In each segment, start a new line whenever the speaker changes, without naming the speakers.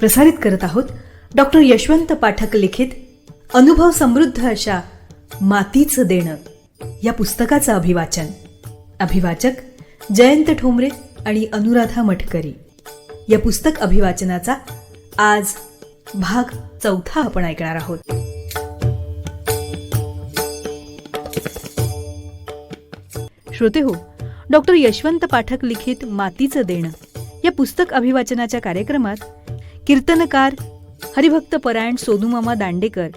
प्रसारित करत आहोत डॉक्टर यशवंत पाठक लिखित अनुभव समृद्ध अशा मातीचं देणं या पुस्तकाचं अभिवाचन. अभिवाचक जयंत ठोंबरे आणि अनुराधा मठकरी या पुस्तक अभिवाचनाचा आज भाग चौथा आपण ऐकणार आहोत. श्रोते हो डॉक्टर यशवंत पाठक लिखित मातीचं देणं या पुस्तक अभिवाचनाच्या कार्यक्रमात कीर्तनकार हरिभक्त परायण सोनूमामा दांडेकर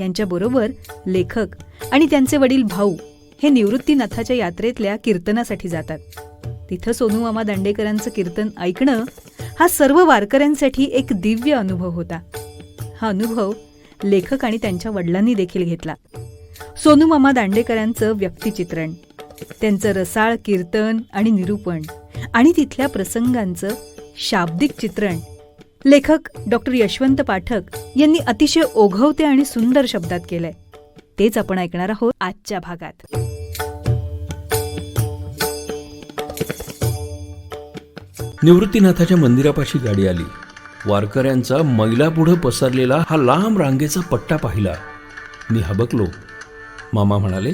यांच्याबरोबर लेखक आणि त्यांचे वडील भाऊ हे निवृत्तीनाथाच्या यात्रेतल्या कीर्तनासाठी जातात. तिथं सोनूमामा दांडेकरांचं कीर्तन ऐकणं हा सर्व वारकऱ्यांसाठी एक दिव्य अनुभव होता. हा अनुभव लेखक आणि त्यांच्या वडिलांनी देखील घेतला. सोनूमामा दांडेकरांचं व्यक्तिचित्रण त्यांचं रसाळ कीर्तन आणि निरूपण आणि तिथल्या प्रसंगांचं शाब्दिक चित्रण लेखक डॉक्टर यशवंत पाठक यांनी अतिशय ओघवते आणि सुंदर शब्दात केलंय. तेच आपण ऐकणार आहोत आजच्या भागात.
निवृत्तीनाथाच्या मंदिरापाशी गाडी आली. वारकऱ्यांचा मैलापुढं पसरलेला हा लांब रांगेचा पट्टा पाहिला. मी हबकलो. मामा म्हणाले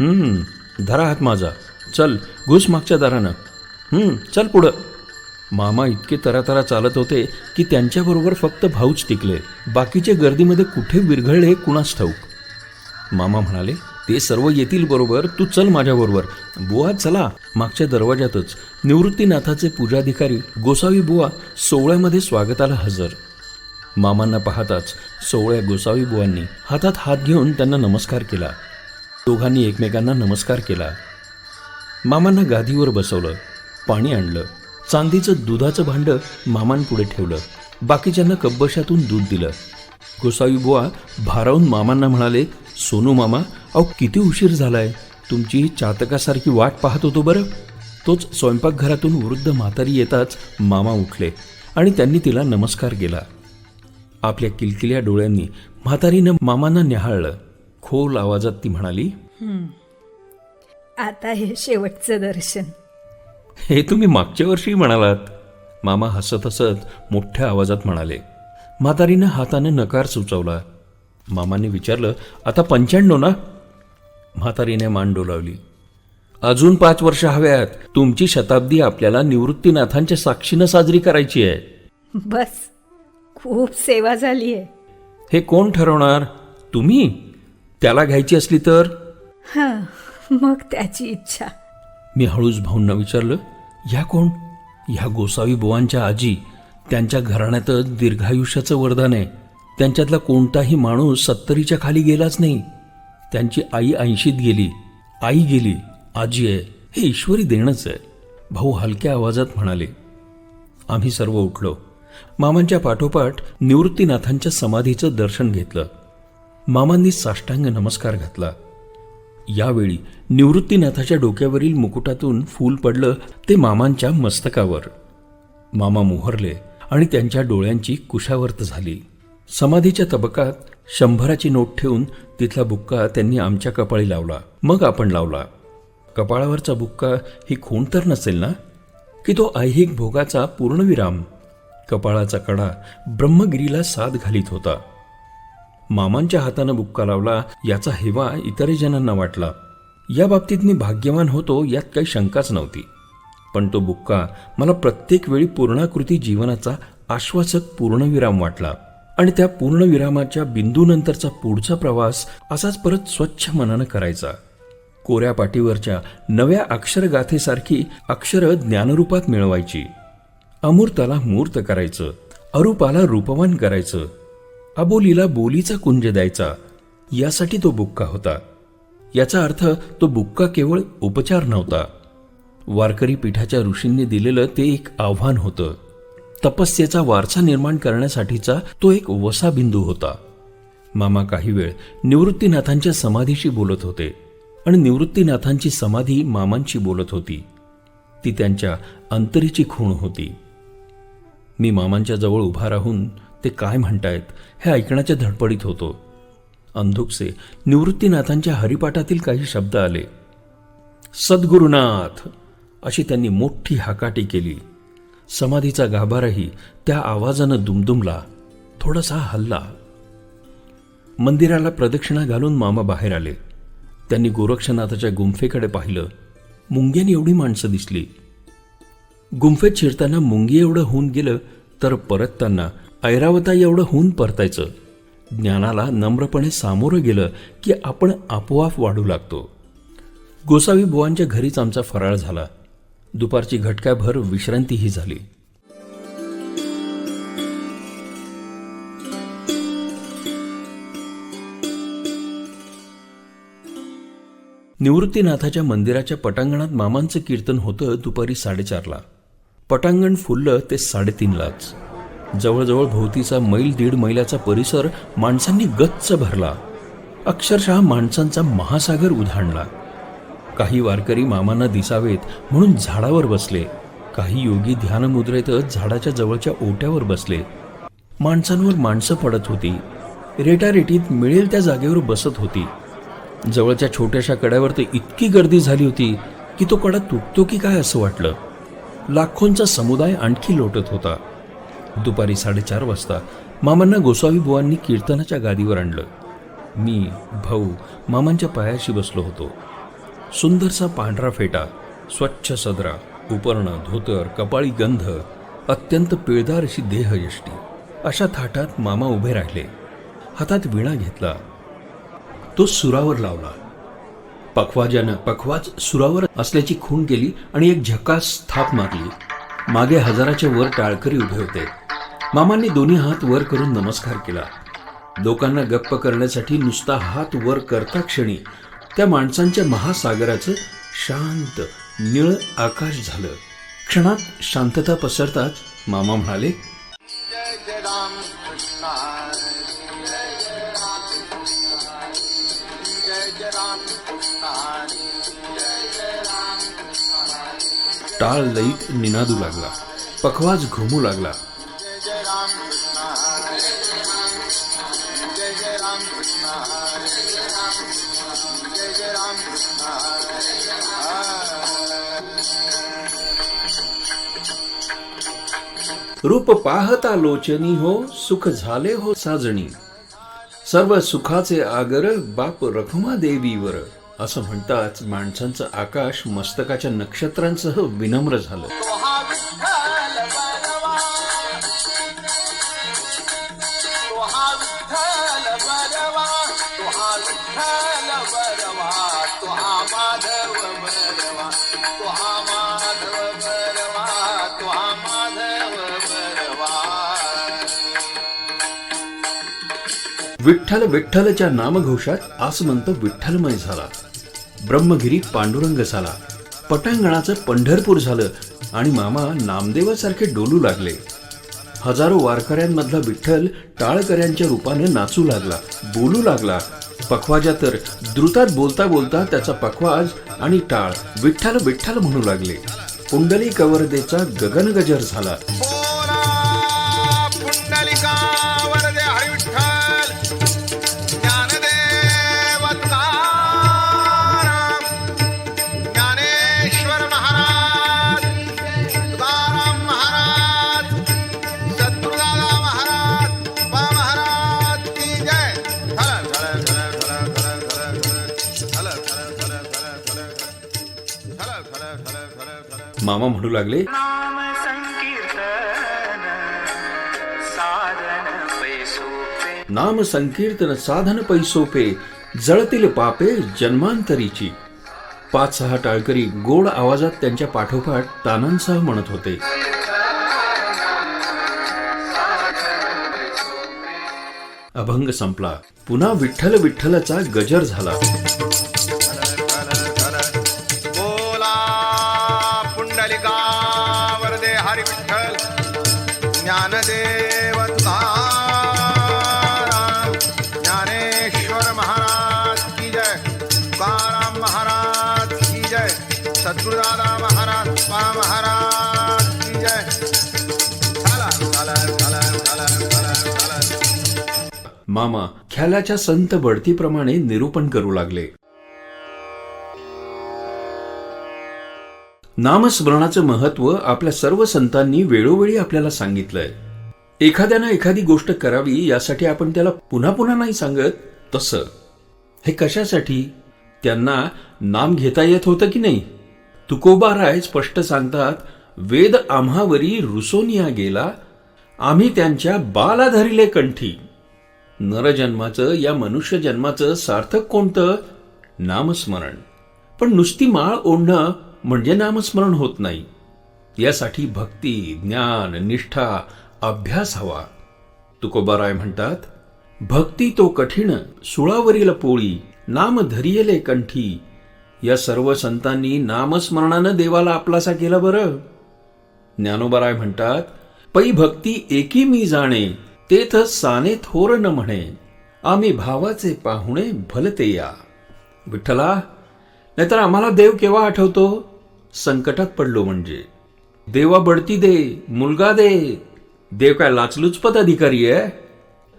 "हम्म, धरा हात माझा. चल घुस मागच्या दारानं. "हम्म, चल पुढं. मामा इतके तरातरा चालत होते की त्यांच्याबरोबर फक्त भाऊच टिकले. बाकीचे गर्दीमध्ये कुठे विरघळले हे कुणास ठाऊक? मामा म्हणाले ते सर्व येतील बरोबर तू चल माझ्याबरोबर. बुवा चला. मागच्या दरवाजातच निवृत्तीनाथाचे पूजाधिकारी गोसावी बुवा सोहळ्यामध्ये स्वागताला हजर. मामांना पाहताच सोहळ्या गोसावी बुवांनी हातात हात घेऊन त्यांना नमस्कार केला. दोघांनी एकमेकांना नमस्कार केला. मामांना गादीवर बसवलं पाणी आणलं. चांदीचं दुधाचं भांडं मामांपुढे ठेवलं. बाकीच्यांना कब्बशातून दूध दिलं. गोसावी बुवा भारावून मामांना म्हणाले सोनू मामा अहो किती उशीर झालाय. तुमची चातकासारखी वाट पाहत होतो बरं. तोच स्वयंपाकघरातून वृद्ध म्हातारी येताच मामा उठले आणि त्यांनी तिला नमस्कार केला. आपल्या किलकिल्या डोळ्यांनी म्हातारीनं मामांना निहाळलं खोल आवाजात ती म्हणाली
आता हे शेवटचं दर्शन.
हे तुम्ही मागच्या वर्षी म्हणालात. मामा हसत हसत मोठ्या आवाजात म्हणाले म्हातारीनं हातानं नकार सुचवला. मामाने विचारलं आता पंच्याण्णव ना? म्हातारीने मान डोलावली अजून पाच वर्ष हव्यात. तुमची शताब्दी आपल्याला निवृत्तीनाथांच्या साक्षीनं साजरी करायची आहे.
बस खूप सेवा झाली आहे.
हे कोण ठरवणार? तुम्ही? त्याला घ्यायची असली तर?
हा मग त्याची इच्छा.
मी हळूच भाऊंना विचारलं ह्या कोण? ह्या गोसावी बुवांच्या आजी त्यांच्या घराण्यातच दीर्घायुष्याचं वरदान आहे. त्यांच्यातला कोणताही माणूस सत्तरीच्या खाली गेलाच नाही. त्यांची आई ऐंशीत गेली. आई गेली. आजी आहे. हे ईश्वरी देणंच आहे. भाऊ हलक्या आवाजात म्हणाले आम्ही सर्व उठलो. मामांच्या पाठोपाठ निवृत्तीनाथांच्या समाधीचं दर्शन घेतलं. मामांनी साष्टांग नमस्कार घातला. यावेळी निवृत्तीनाथाच्या डोक्यावरील मुकुटातून फूल पडलं ते मामांच्या मस्तकावर. मामा मोहरले आणि त्यांच्या डोळ्यांची कुशावर्त झाली. समाधीच्या तबकात शंभराची नोट ठेवून तिथला बुक्का त्यांनी आमच्या कपाळी लावला. मग आपण लावला. कपाळावरचा बुक्का ही खूण तर नसेल ना? की तो ऐहिक भोगाचा पूर्णविराम? कपाळाचा कडा ब्रह्मगिरीला साथ घालीत होता. मामांच्या हातानं बुक्का लावला याचा हेवा इतरही जणांना वाटला. या बाबतीत मी भाग्यवान होतो यात काही शंकाच नव्हती. पण तो बुक्का मला प्रत्येक वेळी पूर्णाकृती जीवनाचा आश्वासक पूर्णविराम वाटला. आणि त्या पूर्णविरामाच्या बिंदूनंतरचा पुढचा प्रवास असाच परत स्वच्छ मनानं करायचा. कोऱ्या पाटीवरच्या नव्या अक्षरगाथेसारखी अक्षरं ज्ञानरूपात मिळवायची. अमूर्ताला मूर्त करायचं. अरूपाला रूपवान करायचं. अबोलीला बोलीचा कुंज द्यायचा. यासाठी तो बुक्का होता. याचा अर्थ तो बुक्का केवळ उपचार नव्हता. वारकरी पीठाच्या ऋषींनी दिलेलं ते एक आव्हान होतं. तपस्येचा वारसा निर्माण करण्यासाठीचा तो एक वसा बिंदू होता. मामा काही वेळ निवृत्तीनाथांच्या समाधीशी बोलत होते आणि निवृत्तीनाथांची समाधी मामांशी बोलत होती. ती त्यांच्या अंतरीची खूण होती. मी मामांच्या जवळ उभा राहून ते काय म्हणतायत हे ऐकण्याच्या धडपडीत होतो. अंधुकसे निवृत्तीनाथांच्या हरिपाठातील काही शब्द आले. सद्गुरुनाथ! अशी त्यांनी मोठी हाकाटी केली. समाधीचा गाभाराही त्या आवाजानं दुमदुमला थोडासा हल्ला. मंदिराला प्रदक्षिणा घालून मामा बाहेर आले. त्यांनी गोरक्षनाथाच्या गुंफेकडे पाहिलं. मुंग्याने एवढी माणसं दिसली. गुंफेत शिरताना मुंगी एवढं होऊन गेलं तर परतताना ऐरावता एवढं होऊन परतायचं. ज्ञानाला नम्रपणे सामोरं गेलं की आपण आपोआप वाढू लागतो. गोसावी बुवांच्या घरीच आमचा फराळ झाला. दुपारची घटकाभर विश्रांतीही झाली. निवृत्तीनाथाच्या मंदिराच्या पटांगणात मामांचं कीर्तन होतं दुपारी साडेचारला. पटांगण फुललं ते साडेतीनलाच. जवळजवळ भोवतीचा मैल दीड मैलाचा परिसर माणसांनी गच्च भरला. अक्षरशः माणसांचा महासागर उधाणला. काही वारकरी मामांना दिसावेत म्हणून झाडावर बसले. काही योगी ध्यानमुद्रेतच झाडाच्या जवळच्या ओट्यावर बसले. माणसांवर माणसं पडत होती. रेटारेटीत मिळेल त्या जागेवर बसत होती. जवळच्या छोट्याशा कड्यावर तर इतकी गर्दी झाली होती की तो कडा तुटतो की काय असं वाटलं? लाखोंचा समुदाय आणखी लोटत होता. दुपारी साडेचार वाजता मामांना गोसावी बुवांनी कीर्तनाच्या गादीवर आणलं. मी भाऊ मामांच्या पायाशी बसलो होतो. सुंदरसा पांढरा फेटा स्वच्छ सदरा उपर्ण धोतर कपाळी गंध अत्यंत पिळदार अशी देहयष्टी. अशा थाटात मामा उभे राहिले. हातात विणा घेतला. तो सुरावर लावला. पखवाजानं पखवाज सुरावर असल्याची खूण केली आणि एक झकास थाप मारली. मागे हजाराच्या वर टाळकरी उभे होते. मामांनी दोन्ही हात वर करून नमस्कार केला. लोकांना गप्प करण्यासाठी नुसता हात वर करता क्षणी त्या माणसांच्या महासागराचं शांत निळ आकाश झालं. क्षणात शांतता पसरताच मामा म्हणाले टाळ लईत निनादू लागला. पखवाज घुमू लागला. रूप पाहता लोचनी हो सुख झाले हो साजणी. सर्व सुखाचे आगर बाप रखुमा देवीवर असं म्हणताच माणसांचं आकाश मस्तकाच्या नक्षत्रांसह विनम्र झालं.
तो हा विठ्ठल
विठ्ठलच्या नामघोषात आसमंत विठ्ठलमय झाला. ब्रह्मगिरी पांडुरंग झाला. पटांगणाचं पंढरपूर झालं आणि मामा नामदेवासारखे डोलू लागले. हजारो वारकऱ्यांमधला विठ्ठल टाळकऱ्यांच्या रूपाने नाचू लागला बोलू लागला. पखवाजा तर द्रुतात बोलता बोलता त्याचा पखवाज आणि टाळ विठ्ठल विठ्ठल म्हणू लागले. कुंडली कवरदेचा गगनगजर झाला. मामा म्हणू लागले.
नाम संकीर्तन साधन पैसोपे.
जळतील पापे जन्मांतरीची. पाच सहा टाळकरी गोड आवाजात त्यांच्या पाठोपाठ तानांसह म्हणत होते. अभंग संपला. पुन्हा विठ्ठल विठ्ठलचा गजर झाला. मामा ख्यालाच्या संत बढतीप्रमाणे निरूपण करू लागले. नामस्मरणाचं महत्त्व आपल्या सर्व संतांनी वेळोवेळी आपल्याला सांगितलंय. एखाद्यानं एखादी गोष्ट करावी यासाठी आपण त्याला पुन्हा पुन्हा नाही सांगत तसं. हे कशासाठी? त्यांना नाम घेता येत होतं की नाही? तुकोबा राय स्पष्ट सांगतात वेद आम्हावरी रुसोनिया गेला आम्ही त्यांच्या बाला धरिले कंठी. नरजन्माचं या मनुष्य जन्माचं सार्थक कोणतं? नामस्मरण. पण नुसती माळ ओढणं म्हणजे नामस्मरण होत नाही. यासाठी भक्ती ज्ञान निष्ठा अभ्यास हवा. तुकोबाराय म्हणतात भक्ती तो कठीण सुळावरील पोळी नाम धरियले कंठी. या सर्व संतांनी नामस्मरणानं देवाला आपलासा केला बरं. ज्ञानोबाराय म्हणतात पै भक्ती एकी मी जाणे तेथ साने थोर न म्हणे आम्ही भावाचे पाहुणे भलते या. विठ्ठला नाहीतर आम्हाला देव केव्हा आठवतो? संकटात पडलो म्हणजे. देवा बढती दे मुलगा दे. देव काय लाचलुचपत अधिकारी आहे?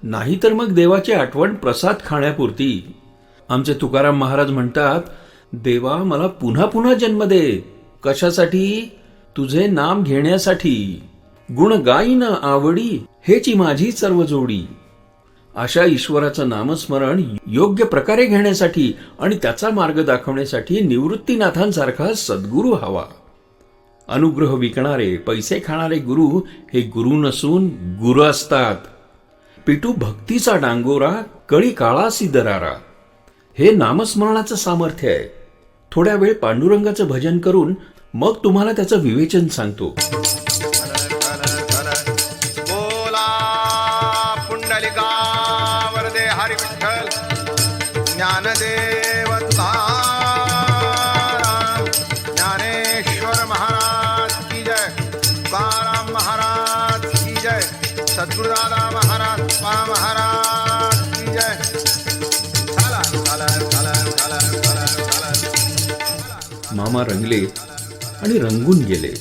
नाही तर मग देवाची आठवण प्रसाद खाण्यापुरती. आमचे तुकाराम महाराज म्हणतात देवा मला पुन्हा पुन्हा जन्म दे. कशासाठी? तुझे नाम घेण्यासाठी. गुण गाईन आवडी हेची माझी सर्व जोडी. अशा ईश्वराचं नामस्मरण योग्य प्रकारे घेण्यासाठी आणि त्याचा मार्ग दाखवण्यासाठी निवृत्तीनाथांसारखा सद्गुरू हवा. अनुग्रह विकणारे पैसे खाणारे गुरु हे गुरु नसून गुरु असतात. पिटू भक्तीचा डांगोरा कळी काळासी दरारा. हे नामस्मरणाचं सामर्थ्य आहे. थोड्या वेळ पांडुरंगाचं भजन करून मग तुम्हाला त्याचं विवेचन सांगतो.
ज्ञानदेव तुकाराम ज्ञानेश्वर महाराज की जय। बाराम महाराज की जय। सद्गुरुदादा महाराज पा महाराज की जय। चला चला चला चला चला चला
मामा रंगले आणि रंगून गेले.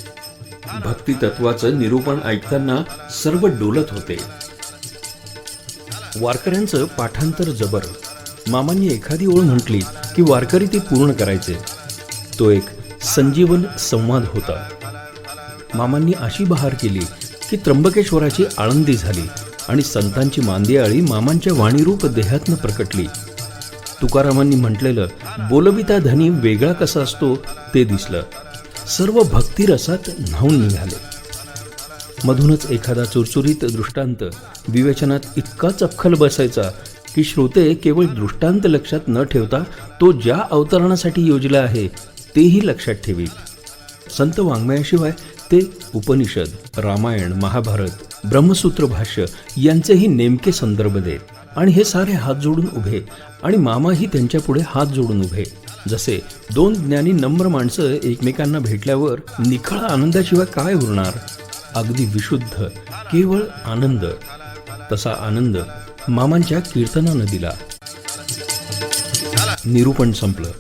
भक्ती तत्वाचं निरूपण ऐकताना सर्व डोलत होते. वारकऱ्यांचं पाठांतर जबर. मामांनी एखादी ओळ म्हटली की वारकरी ती पूर्ण करायचे. तो एक संजीवन संवाद होता. मामांनी अशी बहार केली की त्र्यंबकेश्वराची आळंदी झाली आणि संतांची मांदियाळी मामांच्या वाणीरूप देहातनं प्रकटली. तुकारामांनी म्हटलेलं बोलविता धनी वेगळा कसा असतो ते दिसलं. सर्व भक्तिरसात न्हावून निघाले. मधूनच एखादा चुरचुरीत दृष्टांत विवेचनात इतका चपखल बसायचा की श्रोते केवळ दृष्टांत लक्षात न ठेवता तो ज्या अवतरणासाठी योजला आहे तेही लक्षात ठेवीत संत वाङ्मयाशिवाय ते उपनिषद रामायण महाभारत ब्रह्मसूत्र भाष्य यांचेही नेमके संदर्भ देत आणि हे सारे हात जोडून उभे आणि मामाही त्यांच्यापुढे हात जोडून उभे. जसे दोन ज्ञानी नम्र माणसं एकमेकांना भेटल्यावर निखळ आनंदाशिवाय काय उरणार? अगदी विशुद्ध केवळ आनंद. तसा आनंद मामांच्या कीर्तनानं दिला. निरूपण संपलं.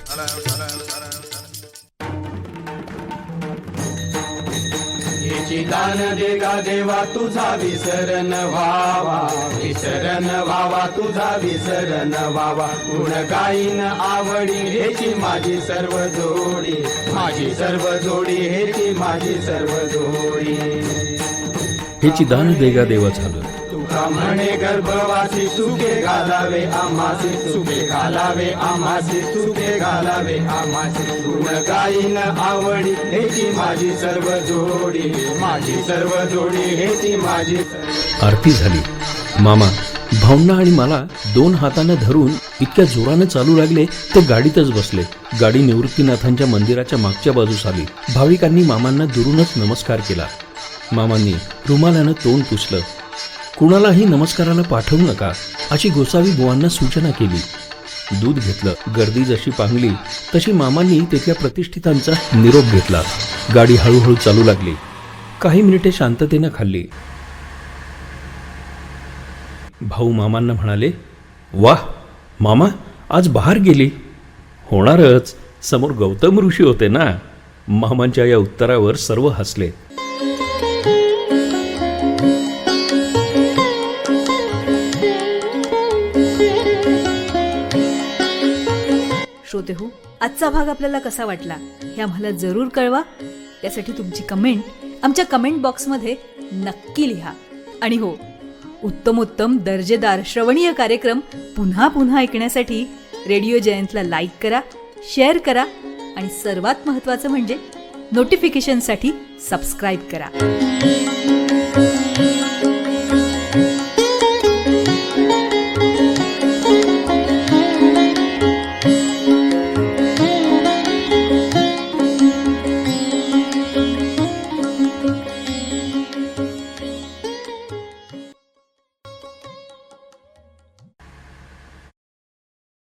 दान देगा देवा तुझा विसरण व्हावा. विसरण व्हावा तुझा विसरण व्हावा. गुण गाईन आवडी हेची माझी सर्व जोडी. माझी सर्व जोडी हेची माझी सर्व जोडी.
हेची दान देगा देवा झालं.
ब्राह्मणे गर्भवासी सुखे घालावे आमासे सुखे घालावे आमासे सुखे घालावे आमासे गुण काही न आवडी हेची माझी सर्व जोडी माझी सर्व जोडी हेची माझी
आरती झाली. मामा भावना आणि मला दोन हाताने धरून इतक्या जोराने चालू लागले ते गाडीतच बसले. गाडी निवृत्तीनाथांच्या मंदिराच्या मागच्या बाजूस आली. भाविकांनी मामांना दुरूनच नमस्कार केला. मामांनी रुमालानं तोंड पुसलं. कुणालाही नमस्काराला पाठवू नका अशी गोसावी बुवांना सूचना केली. दूध घेतलं गर्दी जशी पांगली तशी मामांनी तिथल्या प्रतिष्ठितांचा निरोप घेतला. गाडी हळूहळू चालू लागली. काही मिनिटे शांततेनं खाल्ली. भाऊ मामांना म्हणाले वाह मामा आज बाहेर गेली. होणारच. समोर गौतम ऋषी होते ना? मामांच्या या उत्तरावर सर्व हसले.
होते हो. आजचा भाग आपल्याला कसा वाटला हे आम्हाला जरूर कळवा. त्यासाठी तुमची कमेंट आमच्या कमेंट बॉक्समध्ये नक्की लिहा. आणि हो उत्तमोत्तम दर्जेदार श्रवणीय कार्यक्रम पुन्हा पुन्हा ऐकण्यासाठी रेडिओ जयंतला लाईक करा शेअर करा आणि सर्वात महत्त्वाचं म्हणजे नोटिफिकेशनसाठी सबस्क्राईब करा.